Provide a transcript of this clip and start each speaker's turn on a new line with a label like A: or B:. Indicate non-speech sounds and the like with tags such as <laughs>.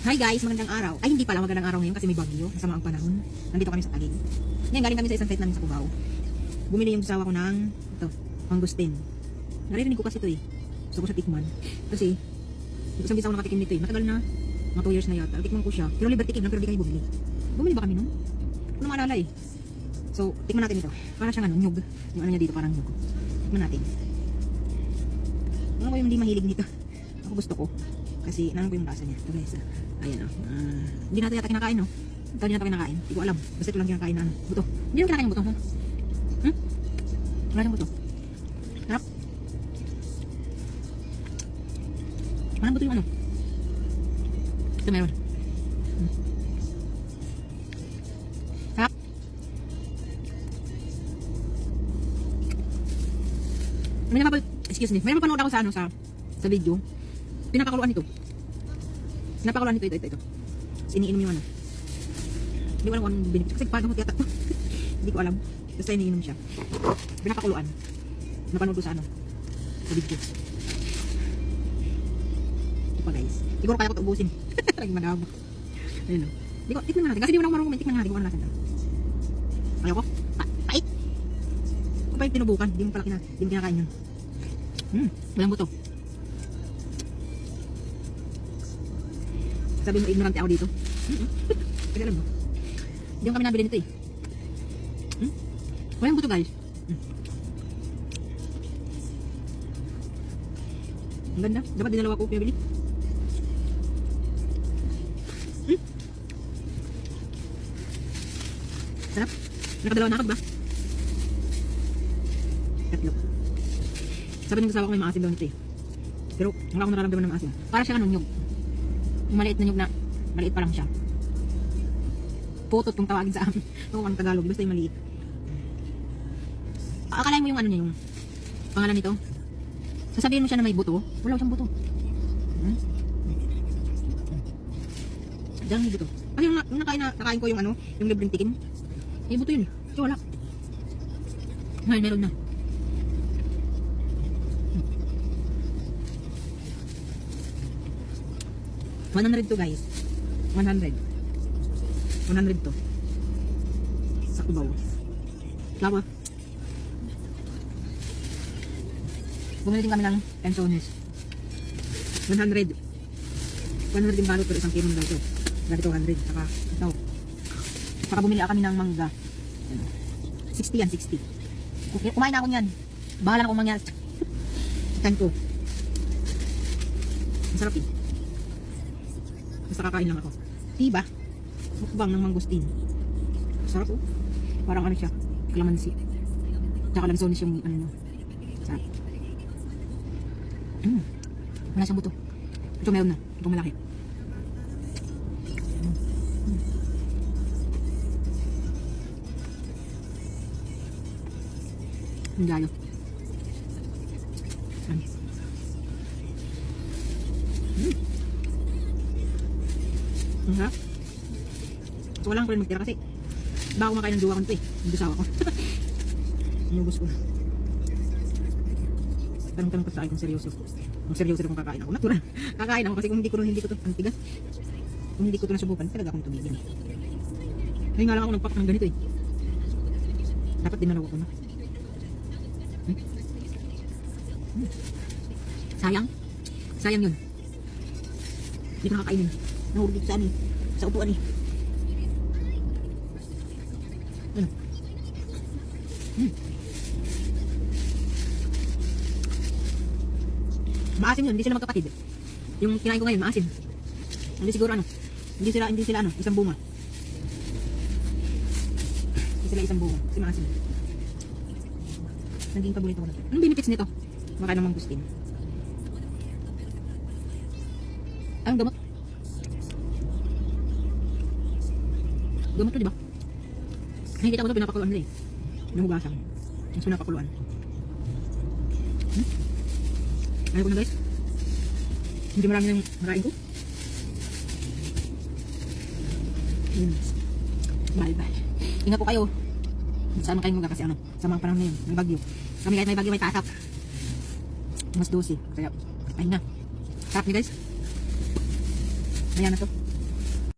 A: Hi guys, magandang araw. Ay, hindi pala magandang araw ngayon kasi may bagyo. Masama ang panahon. Nandito kami sa Taguig. Ngayon, galing kami sa isang site namin sa Cubao. Bumili yung sawa ko ng, ito, mangustin. Naririnig ko kasi ito eh. Gusto ko siya tikman. Kasi, isang bisa ako nakatikim nito eh. Matagal na, mga 2 years na yata. Tikman ko siya. Pero Liberty Cake lang, pero di kayo bumili. Bumili ba kami nun? Ano maalala eh. So, tikman natin ito. Para siyang ano, nyug. Yung ano niya dito, parang nyug. Tikman natin. Ano ko yung hindi mahilig nito. Ako gusto ko. Kasi nanan ko yung lasa niya. Ito guys. ah. Ayan oh. Ah, hindi natin yata kinakain no. Ito hindi natin kinakain. Hindi ko alam. Basta ito lang kinakain na. Buto. Hindi naman kinakain yung buto. Ha? Hmm? Wala yung buto. Sarap. Parang buto yung ano. Ito meron. Hmm. Sarap. May napapal... Excuse me. May napapanood ako sa ano sa sa video. Pinapakuluan ito. Pinapakuluan ito, ito, ito, ito. Iniinom yung ano. Hindi ko alam kung anong benefit. Kasi tiyata to. <laughs> Hindi ko alam. Basta iniinom siya. Pinapakuluan. Napanood ko sa ano. Sa video. Ito pa guys. Siguro kaya ko ito ubusin. <laughs> Lagi manaba. Ayun o. Hindi ko, tikman na natin. Kasi di mo na ako marunong kumain. Tikman na natin kung ano natin. Ayaw ko. Pa, pait. Kung pait tinubukan. Hindi mo pala kina, hindi kinakain yun. Hmm, walang buto. Sabi mo, ignorante ako dito. Mm-mm. Kasi alam mo, hindi kami nabili nito eh. Hmm? Walang buto guys. Hmm. Ang ganda. Dapat dinalawa ko pinabili. Hmm? Sarap. Nakadalawa na ako, ba? Tatlo. Sabi ng kasawa ko may maasim daw nito eh. Pero wala akong nararamdaman ng maasim. Para siya anong nyug. Maliit na nyug na maliit pa lang siya. Putot kung tawagin sa amin. <laughs> Kung ang Tagalog, basta yung maliit. Akalain mo yung ano niya, yung pangalan nito. Sasabihin mo siya na may buto. Wala siyang buto. Hmm? Diyan may buto. Ay, yung, yung nakain, na, nakain ko yung ano, yung libreng tikin. May buto yun. Ito wala. Ngayon, meron na. One hundred to guys. 100. 100 to. Sa kubaw. Lawa. Bumili din kami ng pensones. 100. 100 yung balot pero isang kilo daw to. Dati 200. Saka ito. Saka bumili kami ng mangga. Ayan. 60 yan, 60. Okay, kumain na ako niyan. Bahala na akong mangyari. Chicken ko. Masarap eh. Basta kakain lang ako. Diba? Mukbang ng mangustin. Sarap oh. Parang ano siya, calamansi. Tsaka lansones yung ano. Sarap. Mm. Wala siyang buto. Ito meron na. Ito malaki. Mm. Mm. Ang. Ano? Mm. Sarap. So, wala ko rin magtira kasi bago makain ng jowa ko eh. Yung dusawa ko. <laughs> Inubos ko na. Tanong-tanong pa sa akin kung seryoso. Kung seryoso kung kakain ako. Natural. <laughs> Kakain ako kasi kung hindi ko hindi ko to ang tigas. Kung hindi ko to nasubukan, talaga akong tumigil. Ngayon nga lang ako nagpak ng ganito eh. Dapat dinalawa ko na. Hmm? Hmm. Sayang. Sayang yun. Hindi ko nakakainin. Nahulog dito sa eh. Sa upuan eh. Ano? Hmm. Maasim yun, hindi sila magkapatid. Yung kinain ko ngayon, maasim. Hindi siguro ano, hindi sila, hindi sila ano, isang bunga. Hindi sila isang bunga, kasi maasim. Naging paborito ko na. Anong benefits nito? Makain ng mangustin. Gamot to, di ba? Nakikita ko ito, pinapakuluan nila eh. Nahugasan. Mas pinapakuluan. Hmm? Ayaw ko na guys. Hindi marami nang makain ko. Hmm. Bye bye. Ingat po kayo. Saan kayo mga kasi ano, sa mga panahon na yun, may bagyo. Kami kahit may bagyo, may tatak. Mas 12. Kaya, ayun na. Sarap niyo guys. Ayan na to.